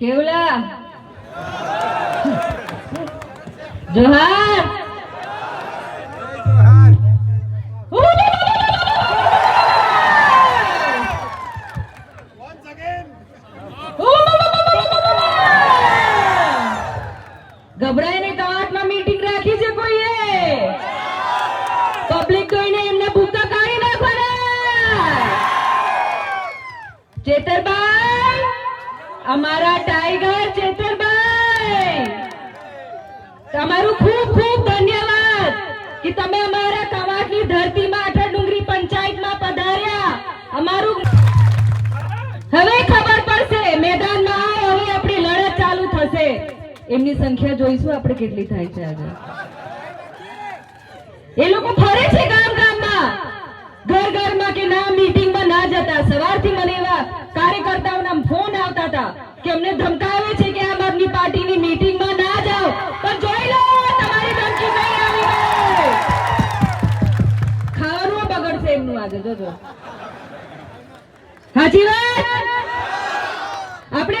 કેવલા? Johar? Meeting રાખી છે કોઈએ? Public એમને ભૂકા કાઢી નાખવાના. ચેતરભાઈ અમારા ટાઈગર ચેતરભાઈ, તમારું ખૂબ ખૂબ ધન્યવાદ કે તમે અમારા કવાટની ધરતીમાં અઠા ડુંગરી પંચાયતમાં પધાર્યા. અમારું હવે ખબર પડશે મેદાનમાં આવો હવે આપણી લડત ચાલુ થશે. એમની સંખ્યા જોઈશું આપણે કેટલી થાય છે આજે એ લોકો ફરે છે ગામ ગામમાં ઘર ઘરમાં કે ના મીટિંગમાં ના જતા, સવારથી મને એવા કાર્યકર્તાઓના ફોન આવતા હતા કે અમને ધમકાવે છે કે આમ આદમી પાર્ટીની મીટિંગમાં ના જાઓ. પણ જોઈ લો, તમારી ધમકી નહીં આવી ખાવાનું બગડશે એમનું આજે, જોજો. હાજી વાત? આપણે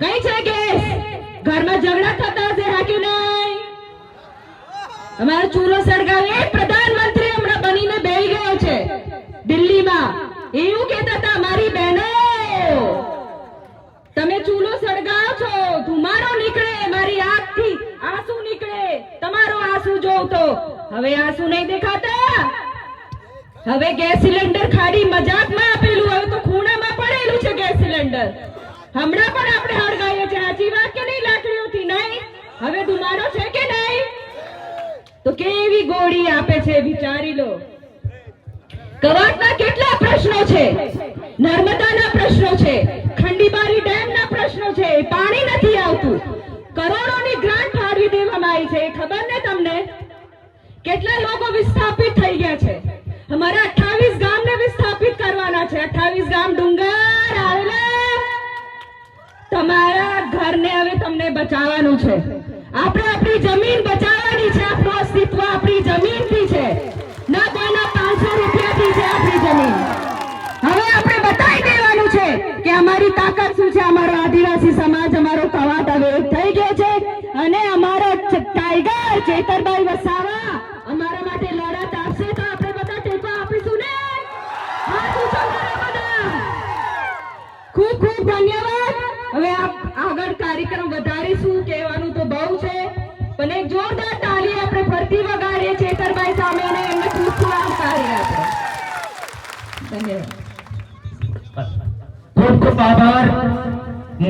કઈ છે કે? ઘરમાં ઝઘડા થતા હશે, રાખ્યું નહીં. અમારો ચૂલો સળગાવે પ્રધાનમંત્રી હમણાં બનીને બેહી ગયો છે, દિલ્હીમાં. એવું કહેતા હતા મારી બહેનો. તમે ચૂલો સળગાવો છો, ધુમાડો નીકળે, મારી આંખથી આંસુ નીકળે. તમારો આંસુ જોઉં તો હવે આંસુ નહીં દેખાતા. હવે ગેસ સિલિન્ડર ખાડી મજાકમાં આપેલું, હવે તો ખૂણામાં પડેલું છે ગેસ સિલિન્ડર. હમણાં પણ આપણે હળગાયો છે સાચી વાત કે નહીં લાકડીઓથી નહીં. હવે ધુમાડો છે કે નહીં? તો કેવી ગોળી આપે છે? વિચારી લો. કવાટના કેટલા પ્રશ્નો છે? નર્મદાના પ્રશ્નો છે. ખંડીબારી ડેમના પ્રશ્નો છે. પાણી નથી આવતું. કરોડોની ગ્રાન્ટ ફાળવી દેવામાં આવી છે. એ ખબર ને તમને? કેટલા લોકો વિસ્થાપિત થઈ ગયા છે? અમારા 28 ગામને વિસ્થાપિત કરવાના છે. 28 ગામ ડુંગર આવેલા તમારા ઘરને હવે તમને બચાવવાનું છે. આપણે આપણી જમીન બચાવવાની છે, આપણું અસ્તિત્વ આપણી જમીનથી છે. ના કોઈના પાંચસો રૂપિયાથી છે આપણી જમીન. હવે આપણે બતાવી દેવાનું છે કે અમારી તાકાત શું છે? અમારો આદિવાસી સમાજ, અમારો કવાટ હવે થઈ ગયો છે અને અમારો ટાઈગર ચેતરભાઈ વસાવા અમારા માટે લડત આપશે. તો આપણે બધા ટેકો આપીશું ને? ખૂબ ખૂબ ધન્યવાદ. હવે આપ આગળ કાર્યક્રમ વધારીશું, કહેવાનું તો બહુ છે, પણ જોરદાર તાળી આપણે ફરતી વગાડીએ ચેતરભાઈ સામે અને એમને ખૂબ આવકારીએ આપણે ધન્યવાદ. ખૂબ ખૂબ આભાર.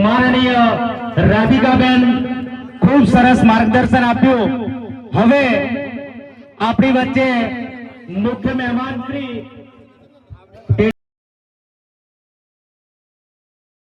માનનીય રાધિકાબેન, ખૂબ સરસ માર્ગદર્શન આપ્યું. હવે આપણી વચ્ચે મુખ્ય મહેમાન શ્રી